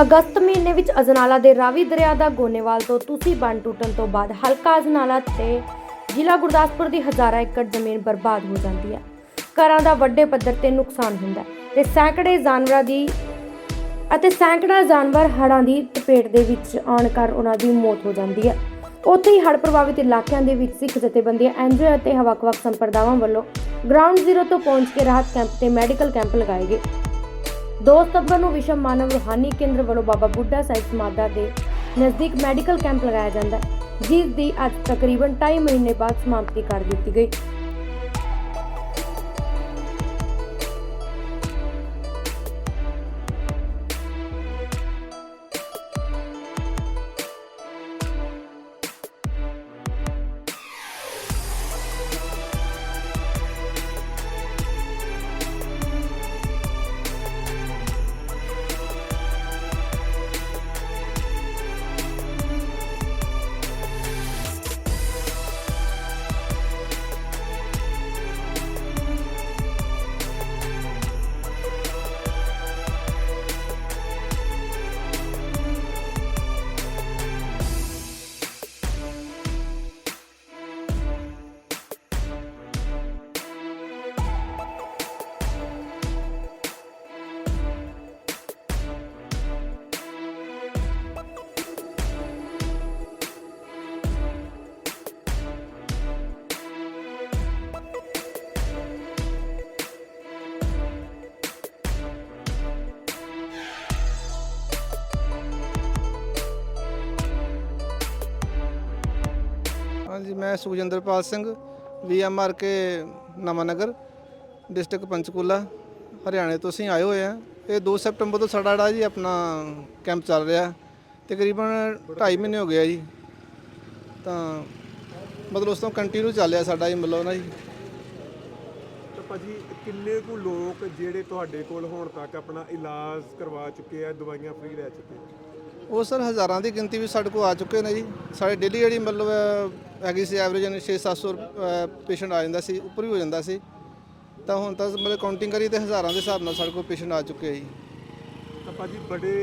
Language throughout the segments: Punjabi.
ਅਗਸਤ ਮਹੀਨੇ ਵਿੱਚ ਅਜਨਾਲਾ ਦੇ ਰਾਵੀ ਦਰਿਆ ਦਾ ਗੋਨੇਵਾਲ ਤੋਂ ਤੁਸੀਂ ਬੰਨ ਟੁੱਟਣ ਤੋਂ ਬਾਅਦ ਹਲਕਾ ਅਜਨਾਲਾ ਤੇ ਜ਼ਿਲ੍ਹਾ ਗੁਰਦਾਸਪੁਰ ਦੀ ਹਜ਼ਾਰਾਂ ਏਕੜ ਜ਼ਮੀਨ ਬਰਬਾਦ ਹੋ ਜਾਂਦੀ ਹੈ। ਘਰਾਂ ਦਾ ਵੱਡੇ ਪੱਧਰ ਤੇ ਨੁਕਸਾਨ ਹੁੰਦਾ ਹੈ ਤੇ ਸੈਂਕੜੇ ਜਾਨਵਰਾਂ ਦੀ ਅਤੇ ਸੈਂਕੜਾ ਜਾਨਵਰ ਹੜ੍ਹਾਂ ਦੀ ਚਪੇਟ ਦੇ ਵਿੱਚ ਆਉਣ ਕਰ ਉਹਨਾਂ ਦੀ ਮੌਤ ਹੋ ਜਾਂਦੀ ਹੈ। ਉੱਥੇ ਹੀ ਹੜ੍ਹ ਪ੍ਰਭਾਵਿਤ ਇਲਾਕਿਆਂ ਦੇ ਵਿੱਚ ਸਿੱਖ ਜਥੇਬੰਦੀਆਂ ਐਨਜੀਓ ਅਤੇ ਵੱਖ-ਵੱਖ ਸੰਪਰਦਾਵਾਂ ਵੱਲੋਂ ਗਰਾਊਂਡ ਜ਼ੀਰੋ ਤੋਂ ਪਹੁੰਚ ਕੇ ਰਾਹਤ ਕੈਂਪ ਤੇ ਮੈਡੀਕਲ ਕੈਂਪ ਲਗਾਏ ਗਏ। 2 ਸਤੰਬਰ ਨੂੰ ਵਿਸ਼ਵ ਮਾਨਵ ਰੂਹਾਨੀ ਕੇਂਦਰ ਵੱਲੋਂ ਬਾਬਾ ਬੁੱਢਾ ਸਾਹਿਬ ਸਮਾਧਾ ਦੇ ਨਜ਼ਦੀਕ ਮੈਡੀਕਲ ਕੈਂਪ ਲਗਾਇਆ ਜਾਂਦਾ ਹੈ। ਜਿਸ ਦੀ ਅੱਜ ਤਕਰੀਬਨ 2.5 ਮਹੀਨੇ ਬਾਅਦ ਸਮਾਪਤੀ ਕਰ ਦਿੱਤੀ ਗਈ। ਹਾਂਜੀ ਮੈਂ ਸੁਖਜਿੰਦਰਪਾਲ ਸਿੰਘ ਵੀਐਮਆਰ ਕੇ ਨਵਾਂਨਗਰ, ਡਿਸਟ੍ਰਿਕਟ ਪੰਚਕੂਲਾ, ਹਰਿਆਣੇ ਤੋਂ ਅਸੀਂ ਆਏ ਹੋਏ ਆ ਇਹ 2 ਸੈਪਟੰਬਰ ਤੋਂ ਸਾਡਾ ਜਿਹੜਾ ਜੀ ਆਪਣਾ ਕੈਂਪ ਚੱਲ ਰਿਹਾ। ਤਕਰੀਬਨ 2.5 ਮਹੀਨੇ ਹੋ ਗਿਆ ਜੀ। ਤਾਂ ਮਤਲਬ ਉਸ ਤੋਂ ਕੰਟੀਨਿਊ ਚੱਲ ਰਿਹਾ ਸਾਡਾ ਜੀ ਮਤਲਬ ਨਾ ਜੀ। ਤਾਂ ਭਾਜੀ, ਕਿੰਨੇ ਕੁ ਲੋਕ ਜਿਹੜੇ ਤੁਹਾਡੇ ਕੋਲ ਹੁਣ ਤੱਕ ਆਪਣਾ ਇਲਾਜ ਕਰਵਾ ਚੁੱਕੇ ਆ, ਦਵਾਈਆਂ ਫ੍ਰੀ ਲੈ ਚੁੱਕੇ ਉਹ ਸਰ ਹਜ਼ਾਰਾਂ ਦੀ ਗਿਣਤੀ ਵਿੱਚ ਸਾਡੇ ਕੋਲ ਆ ਚੁੱਕੇ ਨੇ ਜੀ। ਸਾਡੇ ਡੇਲੀ ਜਿਹੜੀ ਮਤਲਬ ਹੈਗੀ ਸੀ ਐਵਰੇਜ 6-700 ਪੇਸ਼ੈਂਟ ਆ ਜਾਂਦਾ ਸੀ ਉੱਪਰ ਵੀ ਹੋ ਜਾਂਦਾ ਸੀ। ਤਾਂ ਹੁਣ ਤਾਂ ਮਤਲਬ ਕਾਊਂਟਿੰਗ ਕਰੀ ਤੇ ਹਜ਼ਾਰਾਂ ਦੇ ਹਿਸਾਬ ਨਾਲ ਸਾਡੇ ਕੋਲ ਪੇਸ਼ੈਂਟ ਆ ਚੁੱਕੇ ਆ ਜੀ। ਤਾਂ ਭਾਜੀ ਬੜੇ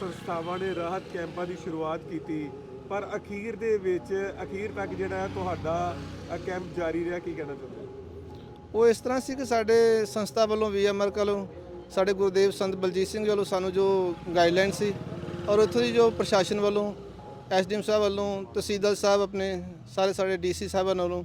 ਸੰਸਥਾਵਾਂ ਨੇ ਰਾਹਤ ਕੈਂਪਾਂ ਦੀ ਸ਼ੁਰੂਆਤ ਕੀਤੀ। ਪਰ ਅਖੀਰ ਦੇ ਵਿੱਚ ਅਖੀਰ ਤੱਕ ਜਿਹੜਾ ਤੁਹਾਡਾ ਕੈਂਪ ਜਾਰੀ ਰਿਹਾ ਕੀ ਕਹਿਣਾ ਚਾਹੁੰਦੇ ਉਹ ਇਸ ਤਰ੍ਹਾਂ ਸੀ ਕਿ ਸਾਡੇ ਸੰਸਥਾ ਵੱਲੋਂ ਵੀਐਮਆਰ ਵੱਲੋਂ ਸਾਡੇ ਗੁਰਦੇਵ ਸੰਤ ਬਲਜੀਤ ਸਿੰਘ ਵੱਲੋਂ ਸਾਨੂੰ ਜੋ ਗਾਈਡਲਾਈਨ ਸੀ ਔਰ ਉੱਥੋਂ ਦੀ ਜੋ ਪ੍ਰਸ਼ਾਸਨ ਵੱਲੋਂ ਐਸਡੀਐਮ ਸਾਹਿਬ ਵੱਲੋਂ ਤਹਿਸੀਲਦਾਰ ਸਾਹਿਬ ਆਪਣੇ ਸਾਰੇ ਸਾਡੇ ਡੀਸੀ ਸਾਹਿਬਾਨ ਵੱਲੋਂ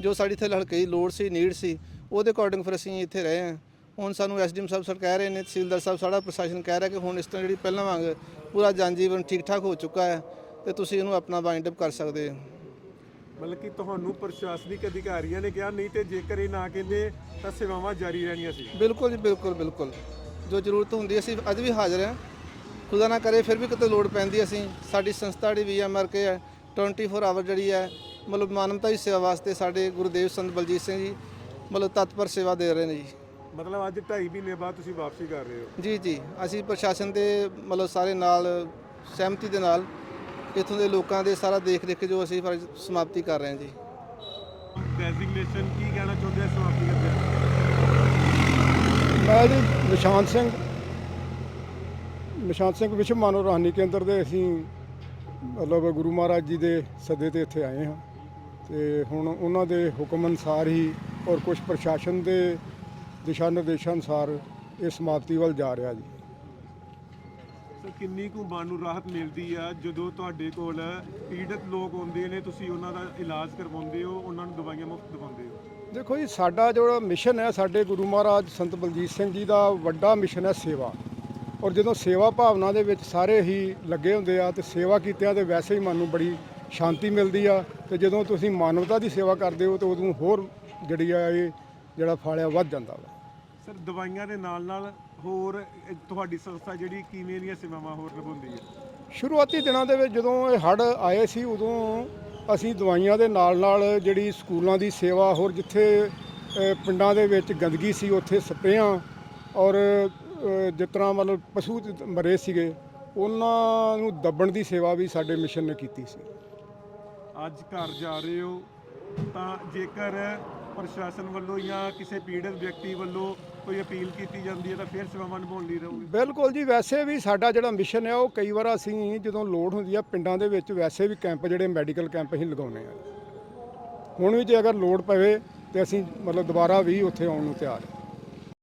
ਜੋ ਸਾਡੀ ਇੱਥੇ ਹਲਕੇ ਦੀ ਲੋੜ ਸੀ ਨੀਡ ਸੀ ਉਹਦੇ ਅਕੋਰਡਿੰਗ ਫਿਰ ਅਸੀਂ ਇੱਥੇ ਰਹੇ ਹਾਂ। ਹੁਣ ਸਾਨੂੰ ਐਸਡੀਐਮ ਸਾਹਿਬ ਸਰ ਕਹਿ ਰਹੇ ਨੇ ਤਹਿਸੀਲਦਾਰ ਸਾਹਿਬ ਸਾਡਾ ਪ੍ਰਸ਼ਾਸਨ ਕਹਿ ਰਿਹਾ ਕਿ ਹੁਣ ਇਸ ਤਰ੍ਹਾਂ ਜਿਹੜੀ ਪਹਿਲਾਂ ਵਾਂਗ ਪੂਰਾ ਜਨਜੀਵਨ ਠੀਕ ਠਾਕ ਹੋ ਚੁੱਕਾ ਹੈ ਤੇ ਤੁਸੀਂ ਇਹਨੂੰ ਆਪਣਾ ਵਾਈਂਡ ਅਪ ਕਰ ਸਕਦੇ ਹੋ। ਮਤਲਬ ਕਿ ਤੁਹਾਨੂੰ ਪ੍ਰਸ਼ਾਸਨਿਕ ਅਧਿਕਾਰੀਆਂ ਨੇ ਕਿਹਾ ਨਹੀਂ ਤੇ ਜੇਕਰ ਇਹ ਨਾ ਕਹਿੰਦੇ ਤਾਂ ਸੇਵਾਵਾਂ ਜਾਰੀ ਰਹਿਣੀਆਂ ਸੀ। ਬਿਲਕੁਲ ਜੀ ਬਿਲਕੁਲ ਬਿਲਕੁਲ। ਜੋ ਜ਼ਰੂਰਤ ਹੁੰਦੀ ਅਸੀਂ ਅੱਜ ਵੀ ਹਾਜ਼ਰ ਹਾਂ। ਖੁਦਾ ਨਾ ਕਰੇ ਫਿਰ ਵੀ ਕਿਤੇ ਲੋੜ ਪੈਂਦੀ ਅਸੀਂ। ਸਾਡੀ ਸੰਸਥਾ ਜਿਹੜੀ ਵੀਐਮਆਰ ਕੇ ਹੈ 24 ਆਵਰ ਜਿਹੜੀ ਹੈ ਮਤਲਬ ਮਾਨਵਤਾ ਦੀ ਸੇਵਾ ਵਾਸਤੇ ਸਾਡੇ ਗੁਰਦੇਵ ਸੰਤ ਬਲਜੀਤ ਸਿੰਘ ਜੀ ਮਤਲਬ ਤਤਪਰ ਸੇਵਾ ਦੇ ਰਹੇ ਨੇ ਜੀ। ਮਤਲਬ ਅੱਜ 2.5 ਮਹੀਨੇ ਬਾਅਦ ਤੁਸੀਂ ਵਾਪਸੀ ਕਰ ਰਹੇ ਹੋ? ਜੀ ਜੀ। ਅਸੀਂ ਪ੍ਰਸ਼ਾਸਨ ਦੇ ਮਤਲਬ ਸਾਰੇ ਨਾਲ ਸਹਿਮਤੀ ਦੇ ਨਾਲ ਇੱਥੋਂ ਦੇ ਲੋਕਾਂ ਦੇ ਸਾਰਾ ਦੇਖ ਰੇਖ ਜੋ ਅਸੀਂ ਫਰਜ਼ ਸਮਾਪਤੀ ਕਰ ਰਹੇ ਹਾਂ ਜੀ। ਡੈਜ਼ਿਗਨੇਸ਼ਨ ਕੀ ਕਹਿਣਾ ਚਾਹੁੰਦੇ ਆ ਸਮਾਪਤੀ ਕਰਦੇ ਆ? ਮੈਂ ਜੀ ਨਿਸ਼ਾਨ ਸਿੰਘ। ਨਿਸ਼ਾਨ ਸਿੰਘ ਵਿਸ਼ਵ ਮਾਨਵ ਰੂਹਾਨੀ ਕੇਂਦਰ ਦੇ ਅਸੀਂ ਮਤਲਬ ਗੁਰੂ ਮਹਾਰਾਜ ਜੀ ਦੇ ਸੱਦੇ ਤੇ ਇੱਥੇ ਆਏ ਹਾਂ। ਤੇ ਹੁਣ ਉਹਨਾਂ ਦੇ ਹੁਕਮ ਅਨੁਸਾਰ ਹੀ ਔਰ ਕੁਝ ਪ੍ਰਸ਼ਾਸਨ ਦੇ ਦਿਸ਼ਾ ਨਿਰਦੇਸ਼ਾਂ ਅਨੁਸਾਰ ਇਹ ਸਮਾਪਤੀ ਵੱਲ ਜਾ ਰਿਹਾ ਜੀ। ਸਰ ਕਿੰਨੀ ਕੁ ਮਨ ਨੂੰ ਰਾਹਤ ਮਿਲਦੀ ਆ? ਜਦੋਂ ਤੁਹਾਡੇ ਕੋਲ ਪੀੜਤ ਲੋਕ ਆਉਂਦੇ ਨੇ ਤੁਸੀਂ ਉਹਨਾਂ ਦਾ ਇਲਾਜ ਕਰਵਾਉਂਦੇ ਹੋ ਉਹਨਾਂ ਨੂੰ ਦਵਾਈਆਂ ਮੁਫਤ ਦਿਵਾਉਂਦੇ ਹੋ? ਦੇਖੋ ਜੀ ਸਾਡਾ ਜਿਹੜਾ ਮਿਸ਼ਨ ਹੈ ਸਾਡੇ ਗੁਰੂ ਮਹਾਰਾਜ ਸੰਤ ਬਲਜੀਤ ਸਿੰਘ ਜੀ ਦਾ ਵੱਡਾ ਮਿਸ਼ਨ ਹੈ ਸੇਵਾ। ਔਰ ਜਦੋਂ ਸੇਵਾ ਭਾਵਨਾ ਦੇ ਵਿੱਚ ਸਾਰੇ ਹੀ ਲੱਗੇ ਹੁੰਦੇ ਆ ਤੇ ਸੇਵਾ ਕੀਤਿਆਂ ਤੇ ਵੈਸੇ ਹੀ ਮਨ ਨੂੰ ਬੜੀ ਸ਼ਾਂਤੀ ਮਿਲਦੀ ਆ ਤੇ ਜਦੋਂ ਤੁਸੀਂ ਮਾਨਵਤਾ ਦੀ ਸੇਵਾ ਕਰਦੇ ਹੋ ਤੇ ਉਦੋਂ ਹੋਰ ਜਿਹੜੀ ਆ ਇਹ ਜਿਹੜਾ ਫਾਲਿਆ ਵੱਧ ਜਾਂਦਾ ਵਾ। ਸਰ ਦਵਾਈਆਂ ਦੇ ਨਾਲ ਨਾਲ ਹੋਰ ਤੁਹਾਡੀ ਸੰਸਥਾ ਜਿਹੜੀ ਕਿਵੇਂ ਦੀਆਂ ਸੇਵਾਵਾਂ ਹੋਰ ਨਿਭਾਉਂਦੀ ਹੈ? ਸ਼ੁਰੂਆਤੀ ਦਿਨਾਂ ਦੇ ਵਿੱਚ ਜਦੋਂ ਇਹ ਹੜ੍ਹ ਆਏ ਸੀ ਉਦੋਂ ਅਸੀਂ ਦਵਾਈਆਂ ਦੇ ਨਾਲ ਨਾਲ ਜਿਹੜੀ ਸਕੂਲਾਂ ਦੀ ਸੇਵਾ ਹੋਰ ਜਿੱਥੇ ਅ, ਪਿੰਡਾਂ ਦੇ ਵਿੱਚ ਗੰਦਗੀ ਸੀ ਉੱਥੇ ਸਪਰੇਆਂ ਔਰ ਜਿਸ ਤਰ੍ਹਾਂ ਮਤਲਬ ਪਸ਼ੂ ਮਰੇ ਸੀਗੇ ਉਹਨਾਂ ਨੂੰ ਦੱਬਣ ਦੀ ਸੇਵਾ ਵੀ ਸਾਡੇ ਮਿਸ਼ਨ ਨੇ ਕੀਤੀ ਸੀ। ਅੱਜ ਘਰ ਜਾ ਰਹੇ ਹੋ ਤਾਂ ਜੇਕਰ ਪ੍ਰਸ਼ਾਸਨ ਵੱਲੋਂ ਜਾਂ ਕਿਸੇ ਪੀੜਤ ਵਿਅਕਤੀ ਵੱਲੋਂ ਕੋਈ ਅਪੀਲ ਕੀਤੀ ਜਾਂਦੀ ਹੈ ਤਾਂ ਫਿਰ ਸੇਵਾਵਾਂ ਨਿਭਾਉਣ ਲਈ ਰਹੋਗੇ? ਬਿਲਕੁਲ ਜੀ ਵੈਸੇ ਵੀ ਸਾਡਾ ਜਿਹੜਾ ਮਿਸ਼ਨ ਹੈ ਉਹ ਕਈ ਵਾਰ ਅਸੀਂ ਜਦੋਂ ਲੋੜ ਹੁੰਦੀ ਆ ਪਿੰਡਾਂ ਦੇ ਵਿੱਚ ਵੈਸੇ ਵੀ ਕੈਂਪ ਜਿਹੜੇ ਮੈਡੀਕਲ ਕੈਂਪ ਅਸੀਂ ਲਗਾਉਂਦੇ ਆ ਹੁਣ ਵੀ ਜੇ ਅਗਰ ਲੋੜ ਪਵੇ ਤੇ ਅਸੀਂ ਮਤਲਬ ਦੁਬਾਰਾ ਵੀ ਉੱਥੇ ਆਉਣ ਨੂੰ ਤਿਆਰ ਹਾਂ।